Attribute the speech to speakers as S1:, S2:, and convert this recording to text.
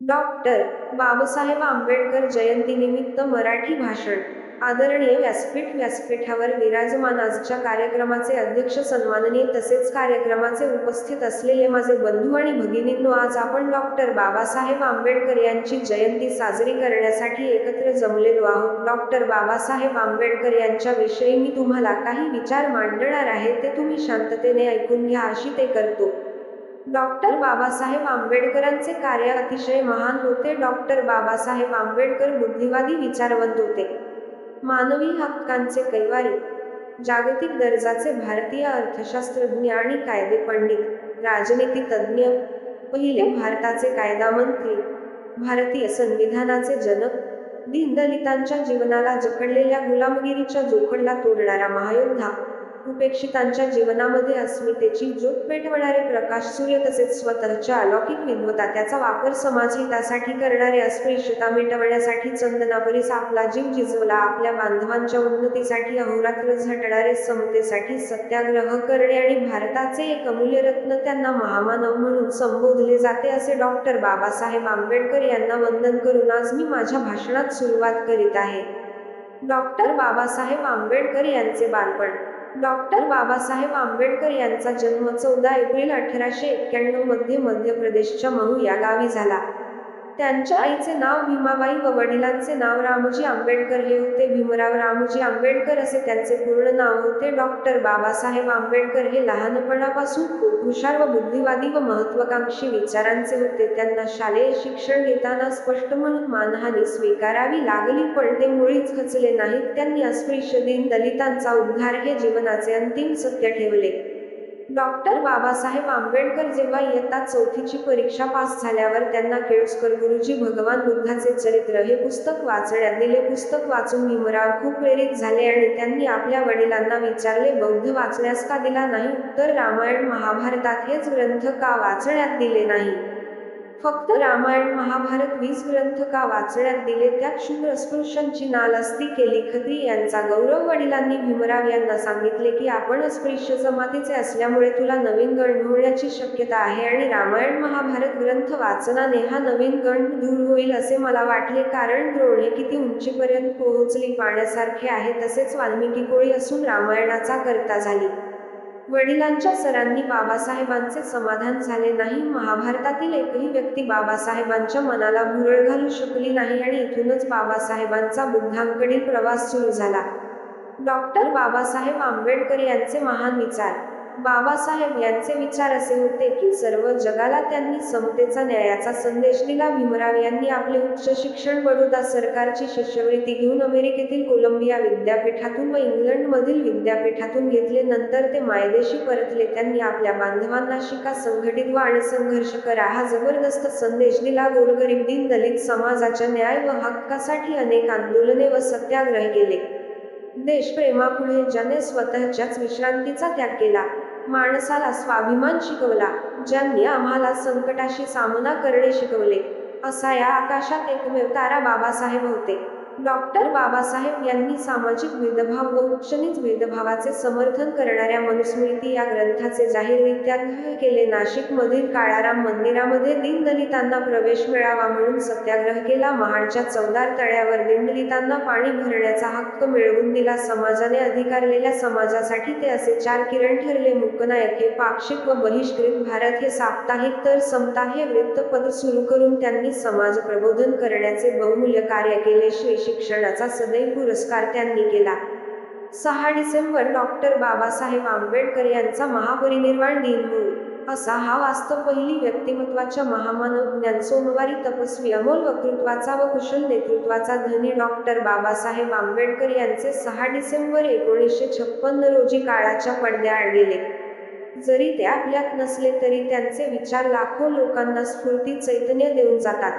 S1: Doctor Babasaheb Ambedkar जयंतीनिमित्त मराठी भाषण. आदरणीय व्यासपीठ व्यासपीठावर विराजमान आजच्या कार्यक्रमाचे अध्यक्ष सन्माननीय तसेच कार्यक्रमाचे उपस्थित असलेले माझे बंधू आणि भगिनींनो आज आपण डॉक्टर बाबासाहेब आंबेडकर यांची जयंती साजरी करण्यासाठी एकत्र जमलेलो आहोत. डॉक्टर बाबासाहेब आंबेडकर यांच्याविषयी मी तुम्हाला काही विचार मांडणार आहे ते तुम्ही शांततेने ऐकून घ्या अशी ते करतो. डॉक्टर बाबासाहेब आंबेडकरांचे कार्य अतिशय महान होते. डॉक्टर बाबासाहेब आंबेडकर बुद्धिवादी विचारवंत होते. मानवी हक्कांचे कैवारी जागतिक दर्जाचे भारतीय अर्थशास्त्रज्ञ आणि कायदे पंडित राजनीती तज्ज्ञ पहिले भारताचे कायदा मंत्री भारतीय संविधानाचे जनक दीनदलितांच्या जीवनाला जखडलेल्या गुलामगिरीच्या जोखडला तोडणारा महायोद्धा उपेक्षितांच्या जीवनामध्ये अस्मितेची ज्योत पेटवणारे प्रकाश सूर्य तसेच स्वतःच्या अलौकिक विद्वता त्याचा वापर समाजहितासाठी करणारे अस्पृश्यता मिटवण्यासाठी चंदनापरीस आपला जीव जिजवला आपल्या बांधवांच्या उन्नतीसाठी अहोरात्र झटणारे समतेसाठी सत्याग्रह करणे आणि भारताचे एक अमूल्य रत्न त्यांना महामानव म्हणून संबोधले जाते असे डॉक्टर बाबासाहेब आंबेडकर यांना वंदन करून आज मी माझ्या भाषणात सुरुवात करीत आहे. डॉक्टर बाबासाहेब आंबेडकर यांचे बालपण डॉक्टर बाबासाहेब आंबेडकर यांचा जन्म चौदा एप्रिल अठराशे एक्क्याण्णवमध्ये मध्य प्रदेशच्या महू या गावी झाला. त्यांच्या आईचे नाव भीमाबाई व वडिलांचे नाव रामजी आंबेडकर हे होते भीमराव रामजी आंबेडकर असे त्यांचे पूर्ण नाव होते. डॉक्टर बाबासाहेब आंबेडकर हे लहानपणापासून खूप हुशार व बुद्धिवादी व महत्वाकांक्षी विचारांचे होते. त्यांना शालेय शिक्षण घेताना स्पष्ट म्हणून मानहानी स्वीकारावी लागली पण ते मुळीच खचले नाहीत. त्यांनी अस्पृश्य दिन दलितांचा उद्धार हे जीवनाचे अंतिम सत्य ठेवले. डॉक्टर बाबासाहेब आंबेडकर जेव्हा इयत्ता चौथीची परीक्षा पास झाल्यावर त्यांना केळुस्कर गुरुजी भगवान बुद्धाचे चरित्र हे पुस्तक वाचण्यात दिले पुस्तक वाचून भीमराव खूप प्रेरित झाले आणि त्यांनी आपल्या वडिलांना विचारले बौद्ध वाचण्यास का दिला नाही? तर रामायण महाभारतात हेच ग्रंथ का वाचण्यात दिले नाही फक्त रामायण महाभारत वीस ग्रंथ का वाचण्यात दिले? त्या शूद्र अस्पृश्यांची नालस्ती केली. खत्री यांचा गौरव वडिलांनी भीमराव यांना सांगितले की आपण अस्पृश्य जमातीचे असल्यामुळे तुला नवीन गण होण्याची शक्यता आहे आणि रामायण महाभारत ग्रंथ वाचनाने हा नवीन गण दूर होईल असे मला वाटले. कारण द्रोण हे किती उंचीपर्यंत पोहोचली पाण्यासारखे आहे तसेच वाल्मिकी कोळी असून रामायणाचा करता झाली. वडिलांच्या सरांनी बाबासाहेबांचे समाधान झाले नाही. महाभारतातील एकही व्यक्ती बाबासाहेबांच्या मनाला भुरळ घालू शकली नाही आणि इथूनच बाबासाहेबांचा बुद्धांकडील प्रवास सुरू झाला. डॉक्टर बाबासाहेब आंबेडकर यांचे महान विचार. बाबासाहेब यांचे विचार असे होते की सर्व जगाला त्यांनी समतेचा न्यायाचा संदेश दिला. भीमराव यांनी आपले उच्च शिक्षण बडोदा सरकारची शिष्यवृत्ती घेऊन अमेरिकेतील कोलंबिया विद्यापीठातून व इंग्लंडमधील विद्यापीठातून घेतले. नंतर ते मायदेशी परतले. त्यांनी आपल्या बांधवांना शिका संघटित वा आणि संघर्ष करा हा जबरदस्त संदेश दिला. गोरगरीब दिन दलित समाजाच्या न्याय व हक्कासाठी अनेक आंदोलने व सत्याग्रह केले. देशप्रेमापुढे ज्याने स्वतःच्याच विश्रांतीचा त्याग केला माणसाला स्वाभिमान शिकवला ज्यांनी आम्हाला संकटाशी सामना करणे शिकवले असा या आकाशात एकमेव तारा बाबासाहेब होते. डॉक्टर बाबासाहेब यांनी सामाजिक भेदभाव व उच्चनीच भेदभावाचे समर्थन करणाऱ्या मनुस्मृती या ग्रंथाचे जाहीर ग्रह केले. नाशिक मधील काळाराम मंदिरामध्ये दीनदलितांना प्रवेश मिळावा म्हणून सत्याग्रह केला. महाडच्या चौदार तळ्यावर दीनदलितांना पाणी भरण्याचा हक्क मिळवून दिला. समाजाने अधिकारलेल्या समाजासाठी ते असे चार किरण ठरले. मूकनायक हे पाक्षिक व बहिष्कृत भारत हे साप्ताहिक तर समता हे वृत्तपत्र सुरू करून त्यांनी समाज प्रबोधन करण्याचे बहुमूल्य कार्य केले. श्री. शिक्षणाचा सदैव पुरस्कार त्यांनी केला. सहा डिसेंबर डॉक्टर बाबासाहेब आंबेडकर यांचा महापरिनिर्वाण दिन होईल असा हा वास्तव पहिली व्यक्तिमत्वाच्या महामानव ज्ञान सोमवारी तपस्वी अमोल वक्तृत्वाचा व कुशल नेतृत्वाचा धनी डॉक्टर बाबासाहेब आंबेडकर यांचे सहा डिसेंबर एकोणीसशे छप्पन्न रोजी काळाच्या पडद्याआड गेले. जरी ते आपल्यात नसले तरी त्यांचे विचार लाखो लोकांना स्फूर्ती चैतन्य देऊन जातात.